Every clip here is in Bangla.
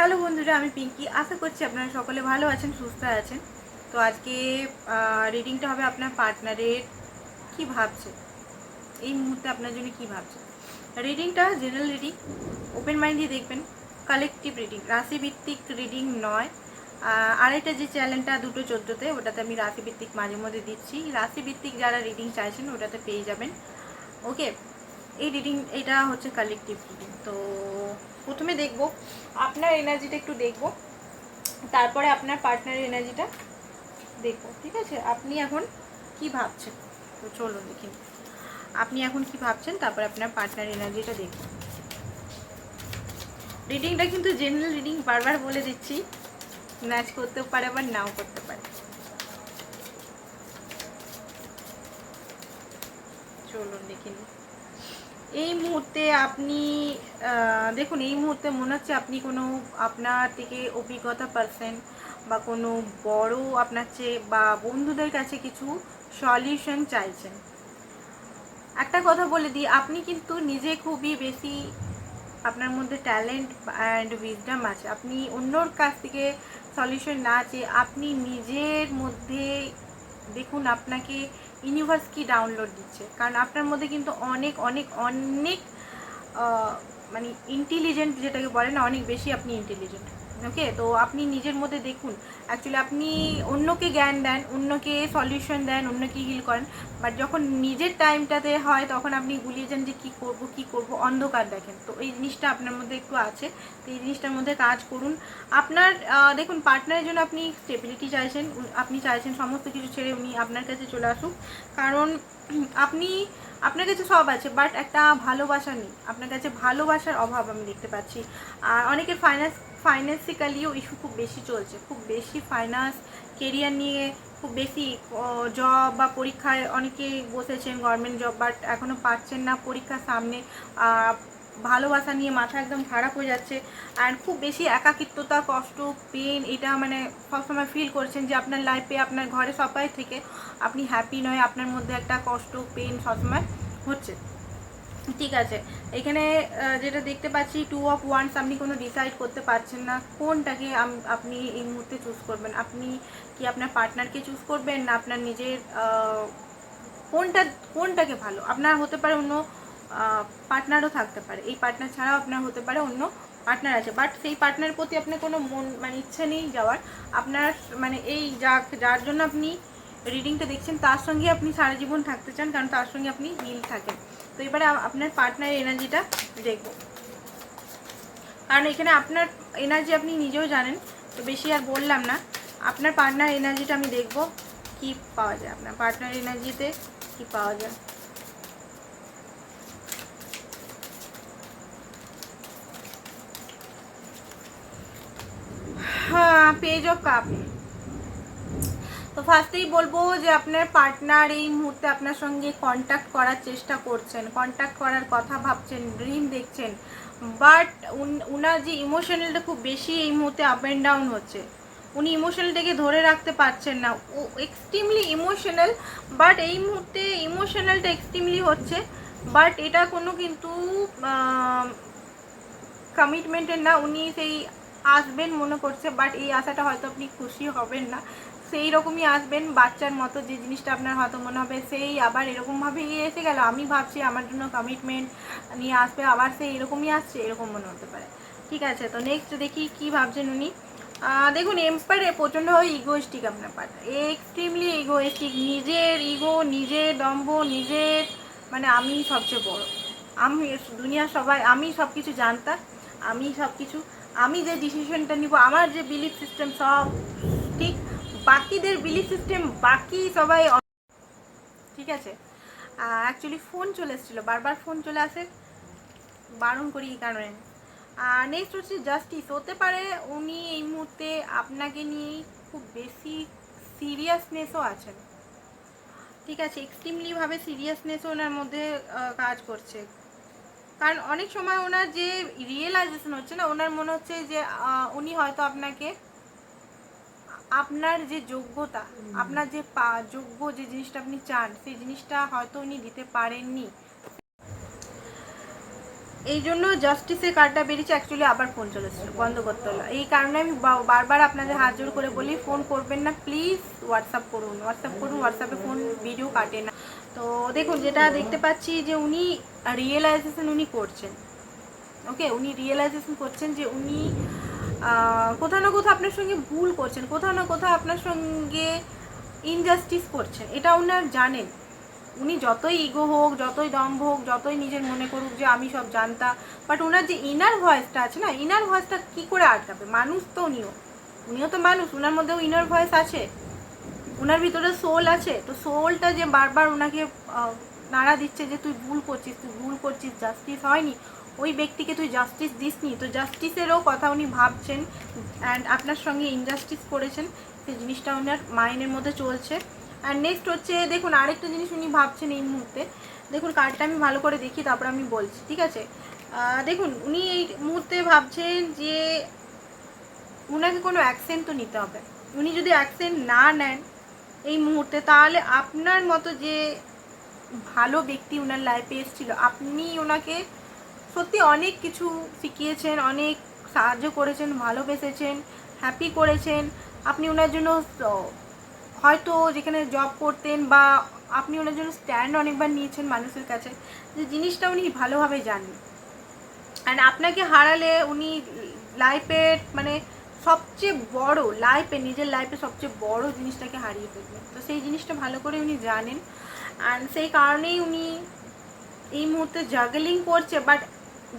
হ্যালো বন্ধুরা, আমি পিঙ্কি। আশা করছি আপনারা সকলে ভালো আছেন, সুস্থ আছেন। তো আজকে রিডিংটা হবে আপনার পার্টনারের কি ভাবছে? এই মুহূর্তে আপনার জন্য কি ভাবছে? রিডিংটা জেনারেল রিডিং ওপেন মাইন্ড দিয়ে দেখবেন কালেকটিভ রিডিং রাশিভিত্তিক রিডিং নয়। আরেকটা যে চ্যানেলটা দুটো চোদ্দোতে, ওটাতে আমি রাশিভিত্তিক মাঝে মধ্যে দিচ্ছি। রাশিভিত্তিক যারা রিডিং চাইছেন, ওটাতে পেয়ে যাবেন। ওকে এই রিডিং এটা হচ্ছে কালেকটিভ রিডিং তো প্রথমে দেখব, আপনার এনার্জিটা একটু দেখব, তারপরে আপনার পার্টনারের এনার্জিটা দেখব, ঠিক আছে? আপনি এখন কি ভাবছেন? তো চলুন দেখি। আপনি এখন কি ভাবছেন? তারপরে আপনার পার্টনার এনার্জিটা দেখব। রিডিংটা কিন্তু জেনারেল রিডিং বারবার বলে দিচ্ছি। ম্যাচ করতেও পারে, আবার নাও করতে পারে। চলুন দেখে নিই। এই মুহূর্তে আপনি দেখুন, এই মুহূর্তে মনে হচ্ছে আপনি কোনো আপনার থেকে অভিজ্ঞতা পারসেন বা কোনো বড় আপনার চেয়ে বা বন্ধুদের কাছে কিছু সলিউশন চাইছেন। একটা কথা বলে দিই, আপনি কিন্তু নিজে খুবই বেশি আপনার মধ্যে ট্যালেন্ট অ্যান্ড উইজডম আছে। আপনি অন্যর কাছ থেকে সলিউশন না চেয়ে আপনি নিজের মধ্যে দেখুন, আপনাকে ইউনিভার্স কি ডাউনলোড দিচ্ছে? কারণ আপনার মধ্যে কিন্তু অনেক অনেক অনেক মানে ইন্টেলিজেন্ট যেটাকে বলে না, অনেক বেশি আপনি ইন্টেলিজেন্ট ওকে তো আপনি নিজের মধ্যে দেখুন। অ্যাকচুয়ালি আপনি অন্যকে জ্ঞান দেন, অন্যকে সলিউশন দেন, অন্যকে হিল করেন। বাট যখন নিজের টাইমটাতে হয়, তখন আপনি গুলিয়ে যান যে কী করব কী করব, অন্ধকার দেখেন। তো এই জিনিসটা আপনার মধ্যে একটু আছে। তো এই জিনিসটার মধ্যে কাজ করুন। আপনার দেখুন পার্টনারের জন্য আপনি স্টেবিলিটি চাইছেন আপনি চাইছেন সমস্ত কিছু ছেড়ে উনি আপনার কাছে চলে আসুক। কারণ আপনি, আপনার কাছে সব আছে বাট একটা ভালোবাসা নেই। আপনার কাছে ভালোবাসার অভাব আমি দেখতে পাচ্ছি। আর অনেকের ফাইন্যান্স ফাইন্যান্সিক্যালিও ইস্যু খুব বেশি চলছে। খুব বেশি ফাইন্যান্স কেরিয়ার নিয়ে খুব বেশি জব বা পরীক্ষায় অনেকে বসেছেন গভর্নমেন্ট জব বাট এখনও পাচ্ছেন না পরীক্ষার সামনে। ভালোবাসা নিয়ে মাথা একদম খারাপ হয়ে যাচ্ছে। আর খুব বেশি একাকিত্বতা, কষ্ট পেন এটা মানে সবসময় ফিল করছেন যে আপনার লাইফে আপনার ঘরে সবাই থেকে আপনি হ্যাপি নয়, আপনার মধ্যে একটা কষ্ট পেন সবসময় হচ্ছে। ঠিক আছে। এখানে যেটা দেখতে পাচ্ছি টু অফ ওয়ান্স আপনি কোনো ডিসাইড করতে পারছেন না। কোনটাকে আপনি এই মুহূর্তে চুজ করবেন? আপনি কি আপনার পার্টনারকে চুজ করবেন না আপনার নিজের কোনটা, কোনটাকে ভালো? আপনার হতে পারে অন্য পার্টনারও থাকতে পারে। এই পার্টনার ছাড়াও আপনার হতে পারে অন্য পার্টনার আছে। বাট সেই পার্টনারের প্রতি আপনার কোনো মন মানে ইচ্ছা নেই যাওয়ার। আপনার মানে এই যা, যার জন্য আপনি রিডিংটা দেখছেন, তার সঙ্গে আপনি সারা জীবন থাকতে চান, কারণ তার সঙ্গে আপনি মিল থাকেন। তো এবারে আপনার পার্টনার এনার্জিটা দেখব। কারণ এখানে আপনার এনার্জি আপনি নিজেও জানেন, তো বেশি আর বললাম না। আপনার পার্টনার এনার্জিটা আমি দেখব, কি পাওয়া যায়। আপনার পার্টনার এনার্জিতে কি পাওয়া যায়। হ্যাঁ পেজ অফ কাপ তো ফার্স্টেই বলব যে আপনার পার্টনার এই মুহূর্তে আপনার সঙ্গে কন্ট্যাক্ট করার চেষ্টা করছেন। কন্ট্যাক্ট করার কথা ভাবছেন ড্রিম দেখছেন। বাট উনার যে ইমোশনালটা খুব বেশি এই মুহূর্তে আপ অ্যান্ড ডাউন হচ্ছে। উনি ইমোশনালটাকে ধরে রাখতে পারছেন না। ও এক্সট্রিমলি ইমোশনাল বাট এই মুহূর্তে ইমোশনালটা এক্সট্রিমলি হচ্ছে। বাট এটা কোনো কিন্তু কমিটমেন্টের না। উনি সেই আসবেন মনে করছে বাট এই আশাটা হয়তো আপনি খুশি হবেন না। সেই রকমই আসবেন, বাচ্চার মতো যে জিনিসটা আপনার হয়তো মনে হবে, সেই আবার এরকমভাবে এসে গেল। আমি ভাবছি আমার জন্য কমিটমেন্ট নিয়ে আসবে, আবার সেই এরকমই আসছে, এরকম মনে হতে পারে। ঠিক আছে, তো নেক্সট দেখি কি ভাবছেন উনি। দেখুন এম্পায়ারে প্রচণ্ডভাবে ইগোয়েস্টিক আপনার পার্ট এক্সট্রিমলি ইগোয়েস্টিক নিজের ইগো নিজের দম্ভ, নিজের মানে আমি সবচেয়ে বড়। আমি দুনিয়ার সবাই, আমি সব কিছু জানতাম, আমি সব কিছু আমি যে ডিসিশনটা নিব, আমার যে বিলিফ সিস্টেম সব ঠিক বাকিদের বিলিফ সিস্টেম বাকি সবাই ঠিক আছে? অ্যাকচুয়ালি ফোন চলে এসেছিল, বারবার ফোন চলে আসে, বারণ করি এই কারণে। আর নেক্সট হচ্ছে জাস্টিস হতে পারে উনি এই মুহূর্তে আপনাকে নিয়ে খুব বেশি সিরিয়াসনেসও আছেন। ঠিক আছে এক্সট্রিমলিভাবে সিরিয়াসনেসও ওনার মধ্যে কাজ করছে। কারণ অনেক সময় ওনার যে রিয়েলাইজেশন হচ্ছে না, ওনার মনে হচ্ছে যে উনি হয়তো আপনাকে আপনার যে যোগ্যতা, আপনার যে পা- যোগ্য যে জিনিসটা আপনি চান, সেই জিনিসটা হয়তো উনি দিতে পারেননি। এই জন্য জাস্টিসের কার্ডটা বেরিয়েছে অ্যাকচুয়ালি আবার ফোন চলেছিল বন্ধ করতে হলো এই কারণে আমি বারবার আপনাদের হাত জোর করে বলি ফোন করবেন না প্লিজ হোয়াটসঅ্যাপ করুন হোয়াটসঅ্যাপ করুন হোয়াটসঅ্যাপে ফোন ভিডিও কাটে না। তো দেখুন, যেটা দেখতে পাচ্ছি যে উনি রিয়েলাইজেশন উনি করছেন। ওকে উনি রিয়েলাইজেশন করছেন যে উনি কোথাও না কোথাও আপনার সঙ্গে ভুল করছেন, কোথাও না কোথাও আপনার সঙ্গে ইনজাস্টিস করছেন, এটা ওনার জানেন। উনি যতই ইগো হোক, যতই দম্ভ হোক, যতই নিজের মনে করুক যে আমি সব জানতাম বাট ওনার যে ইনার ভয়েসটা আছে না ইনার ভয়েসটা কি করে আটকাবে? মানুষ তো উনিও। উনিও তো মানুষ ওনার মধ্যেও ইনার ভয়েস আছে। ওনার ভিতরে সোল আছে। তো সোলটা যে বারবার ওনাকে নাড়া দিচ্ছে যে তুই ভুল করছিস, তুই ভুল করছিস জাস্টিস হয়নি ওই ব্যক্তিকে তুই জাস্টিস দিসনি, তো জাস্টিসেরও কথা উনি ভাবছেন অ্যান্ড আপনার সঙ্গে ইনজাস্টিস করেছেন, সেই জিনিসটা ওনার মাইন্ডের মধ্যে চলছে। অ্যান্ড নেক্সট হচ্ছে, দেখুন, আরেকটা জিনিস উনি ভাবছেন এই মুহূর্তে। দেখুন কার্ডটা আমি ভালো করে দেখি, তারপর আমি বলছি, ঠিক আছে? দেখুন, উনি এই মুহূর্তে ভাবছেন যে উনাকে কোনো অ্যাকশন তো নিতে হবে। উনি যদি অ্যাকশন না নেন এই মুহূর্তে, তাহলে আপনার মতো যে ভালো ব্যক্তি ওনার লাইফে এসেছিল, আপনি ওনাকে সত্যি অনেক কিছু শিখিয়েছেন, অনেক সাহায্য করেছেন, ভালোবেসেছেন হ্যাপি করেছেন। আপনি ওনার জন্য হয়তো যেখানে জব করতেন বা আপনি ওনার জন্য স্ট্যান্ড অনেকবার নিয়েছেন মানুষের কাছে, যে জিনিসটা উনি ভালোভাবে জানেন। অ্যান্ড আপনাকে হারালে উনি লাইফের মানে সবচেয়ে বড় লাইফে নিজের লাইফে সবচেয়ে বড় জিনিসটাকে হারিয়ে ফেলবেন। তো সেই জিনিসটা ভালো করে উনি জানেন। অ্যান্ড সেই কারণেই উনি এই মুহূর্তে জাগলিং করছে বাট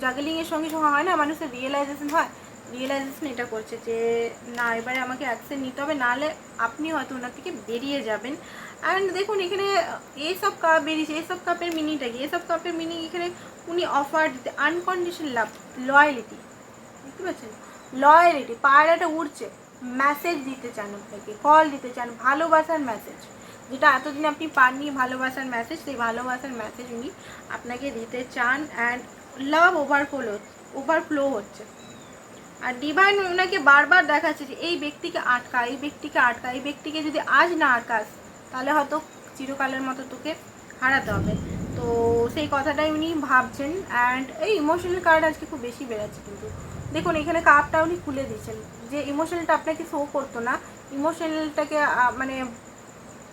জাগলিংয়ের সঙ্গে সঙ্গে হয় না, মানুষের রিয়েলাইজেশন হয়। রিয়েলাইজেশন এটা করছে যে, না, এবারে আমাকে অ্যাকশন নিতে হবে, নাহলে আপনি হয়তো ওনার থেকে বেরিয়ে যাবেন। অ্যান্ড দেখুন, এখানে এইসব কাপ বেরিয়েছে এইসব কাপের মিনিটা কি? এইসব কাপের মিনি এখানে উনি অফার দিতে আনকন্ডিশন লাভ লয়ালিটি বুঝতে পারছেন? লয়ালিটি পায়রাটা উড়ছে। মেসেজ দিতে চান আপনাকে কল দিতে চান, ভালোবাসার মেসেজ যেটা এতদিন আপনি পাননি, ভালোবাসার মেসেজ সেই ভালোবাসার মেসেজ উনি আপনাকে দিতে চান। অ্যান্ড লাভ ওভারফ্লো ওভারফ্লো হচ্ছে। আর ডিভাইন ওনাকে বারবার দেখাচ্ছে যে এই ব্যক্তিকে আটকা, এই ব্যক্তিকে আটকা, এই ব্যক্তিকে যদি আজ না আটকাস, তাহলে হয়তো চিরকালের মতো তোকে হারাতে হবে। তো সেই কথাটাই উনি ভাবছেন অ্যান্ড এই ইমোশনাল কার্ড আজকে খুব বেশি বেড়াচ্ছে কিন্তু। দেখুন, এখানে কাপটা উনি খুলে দিয়েছেন যে ইমোশনালটা আপনাকে শো করতো না। ইমোশনালটাকে মানে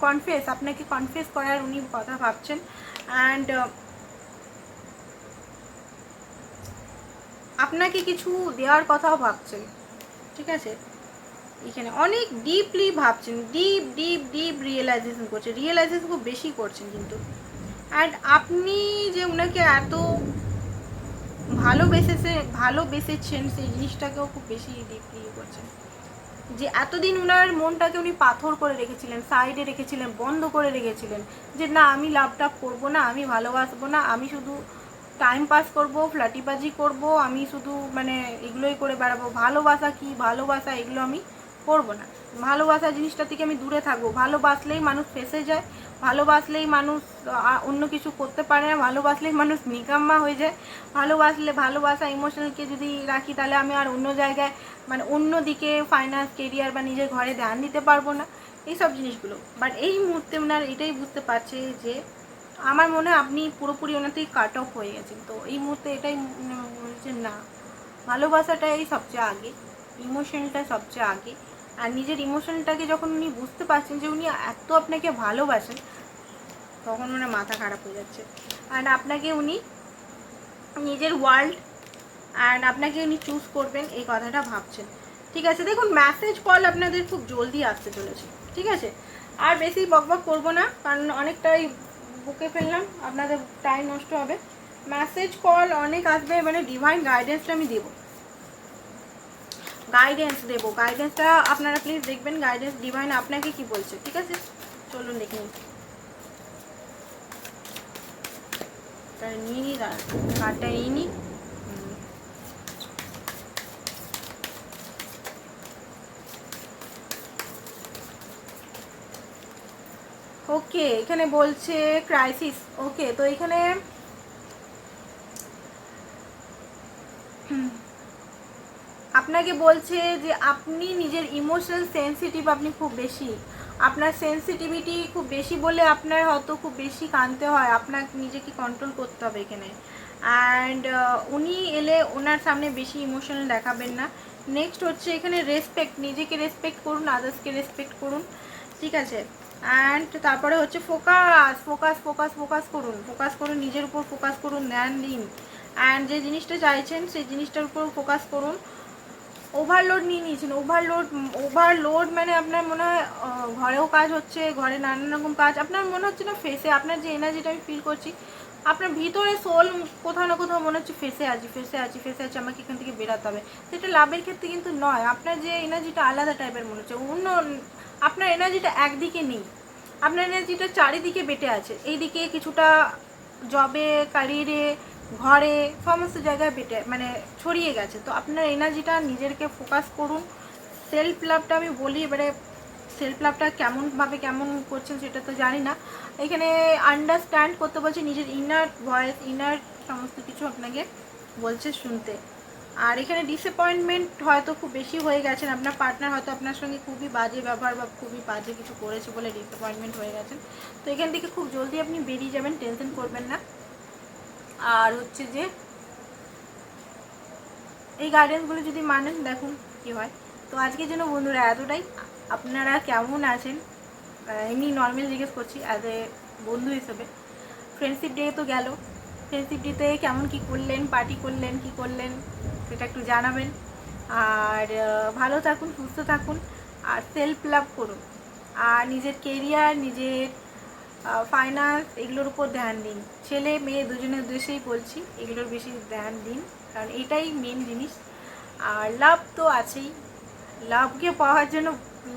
কনফেস আপনাকে কনফেস করার উনি কথা ভাবছেন অ্যান্ড আপনাকে কিছু দেওয়ার কথাও ভাবছেন, ঠিক আছে? এখানে অনেক ডিপলি ভাবছেন ডিপ ডিপ ডিপ রিয়েলাইজেশন করছেন রিয়েলাইজেশন খুব বেশি করছেন কিন্তু। অ্যান্ড আপনি যে ওনাকে এত ভালোবেসেছে, ভালোবেসেছেন, সেই জিনিসটাকেও খুব বেশি ডিপলি করছেন। যে এতদিন ওনার মনটাকে উনি পাথর করে রেখেছিলেন সাইডে রেখেছিলেন, বন্ধ করে রেখেছিলেন, যে না, আমি লাভ টাভ করব না, আমি ভালোবাসবো না, আমি শুধু টাইম পাস করব, ফ্ল্যাটিবাজি করব, আমি শুধু মানে এগুলোই করে বেড়াবো। ভালোবাসা কি? ভালোবাসা এগুলো আমি করব না। ভালোবাসা জিনিসটা থেকে আমি দূরে থাকব। ভালোবাসলেই মানুষ ফেসে যায় ভালোবাসলেই মানুষ অন্য কিছু করতে পারে না ভালোবাসলেই মানুষ নিকাম্মা হয়ে যায়। ভালোবাসলে ভালোবাসা ইমোশনালকে যদি রাখি, তাহলে আমি আর অন্য জায়গায় মানে অন্য দিকে ফাইন্যান্স কেরিয়ার বা নিজের ঘরে ধ্যান দিতে পারব না। এইসব জিনিসগুলো। বাট এই মুহূর্তে ওনার এটাই বুঝতে পারছে যে আমার মনে হয় আপনি পুরোপুরি থেকে কাট অফ হয়ে গেছেন। তো এই মুহূর্তে এটাই হচ্ছে না। ভালোবাসাটাই সবচেয়ে আগে ইমোশনটা সবচেয়ে আগে। আর নিজের ইমোশনটাকে যখন উনি বুঝতে পারছেন যে উনি এত আপনাকে ভালোবাসেন, তখন ওনার মাথা খারাপ হয়ে যাচ্ছে। অ্যান্ড আপনাকে উনি নিজের ওয়ার্ল্ড অ্যান্ড আপনাকে উনি চুজ করবেন, এই কথাটা ভাবছেন। ঠিক আছে, দেখুন মেসেজ কল আপনাদের খুব জলদি আসতে চলেছে। ঠিক আছে? আর বেশি বকবক করব না, কারণ অনেকটাই বুকে ফেললাম, আপনাদের টাইম নষ্ট হবে। মেসেজ কল অনেক আসবে মানে ডিভাইন গাইডেন্সটা আমি দেবো। গাইডেন্স দেবো গাইডেন্সটা আপনারা প্লিজ দেখবেন গাইডেন্স ডিভাইন আপনাকে কি বলছে, ঠিক আছে? চলুন দেখে নিন তাহলে নিয়ে নিই দাঁড়া কার্ডটা নিয়ে নিই। ওকে, এখানে বলছে ক্রাইসিস ওকে, তো এখানে। আপনাকে বলছে যে আপনি নিজের ইমোশনাল সেন্সিটিভ আপনি খুব বেশি। আপনার সেন্সিটিভিটি খুব বেশি বলে আপনার হয়তো খুব বেশি কানতে হয় আপনাকে নিজেকে কন্ট্রোল করতে হবে এখানে। অ্যান্ড উনি এলে ওনার সামনে বেশি ইমোশনাল দেখাবেন না। নেক্সট হচ্ছে এখানে রেসপেক্ট নিজেকে রেসপেক্ট করুন আদার্সকে রেসপেক্ট করুন। ঠিক আছে? অ্যান্ড তারপরে হচ্ছে ফোকাস ফোকাস ফোকাস ফোকাস করুন। ফোকাস করুন, নিজের উপর ফোকাস করুন ধ্যান দিন অ্যান্ড যে জিনিসটা চাইছেন, সেই জিনিসটার উপর ফোকাস করুন। ওভারলোড নিয়ে নিয়েছেন। ওভারলোড ওভারলোড মানে আপনার মনে হয় ঘরেও কাজ হচ্ছে, ঘরে নানান রকম কাজ। আপনার মনে হচ্ছে না ফেসে আপনার যে এনার্জিটা আমি ফিল করছি আপনার ভিতরে সোল কোথাও না কোথাও মনে হচ্ছে ফেসে আছি ফেসে আছি ফেসে আছি, আমাকে এখান থেকে বেরাতে হবে। সেটা লাভের ক্ষেত্রে কিন্তু নয়। আপনার যে এনার্জিটা আলাদা টাইপের মনে হচ্ছে। অন্য আপনার এনার্জিটা একদিকে নেই। আপনার এনার্জিটা চারিদিকে বেটে আছে। এইদিকে কিছুটা জবে ক্যারিয়ারে ঘরে, সমস্ত জায়গায় বেটে মানে ছড়িয়ে গেছে। তো আপনার এনার্জিটা নিজেরকে ফোকাস করুন। সেলফ লাভটা আমি বলি, এবারে সেলফ লাভটা কেমনভাবে কেমন করছেন সেটা তো জানি না। এখানে আন্ডারস্ট্যান্ড করতে বলছে নিজের ইনার ভয়েস ইনার সমস্ত কিছু আপনাকে বলছে শুনতে। আর এখানে ডিসঅ্যাপয়েন্টমেন্ট হয়তো খুব বেশি হয়ে গেছেন। আপনার পার্টনার হয়তো আপনার সঙ্গে খুবই বাজে ব্যবহার বা খুবই বাজে কিছু করেছে বলে ডিসঅ্যাপয়েন্টমেন্ট হয়ে গেছেন। তো এখান থেকে খুব জলদি আপনি বেরিয়ে যাবেন টেনশন করবেন না। আর হচ্ছে যে এই গাইডেন্সগুলো যদি মানেন, দেখুন কি হয়। তো আজকের জন্য বন্ধুরা এতটাই। আপনারা কেমন আছেন? এমনি নর্মাল জিজ্ঞেস করছি অ্যাজ এ বন্ধু হিসেবে। ফ্রেন্ডশিপ ডে তো গেল। ফ্রেন্ডশিপ ডেতে কেমন কি করলেন? পার্টি করলেন? কি করলেন? সেটা একটু জানাবেন। আর ভালো থাকুন, সুস্থ থাকুন, আর সেলফ লাভ করুন। আর নিজের কেরিয়ার নিজের ফাইন্যান্স এগুলোর উপর ধ্যান দিন। ছেলে, মেয়ে দুজনের উদ্দেশ্যেই বলছি, এগুলোর বেশি ধ্যান দিন। কারণ এটাই মেন জিনিস। আর লাভ তো আছেই। লাভকে পাওয়ার জন্য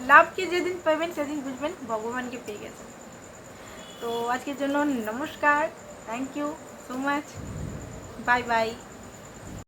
লাভকে যেদিন পাবেন, সেদিন বুঝবেন ভগবানকে পেয়ে গেছেন। তো আজকের জন্য নমস্কার। Thank you so much bye bye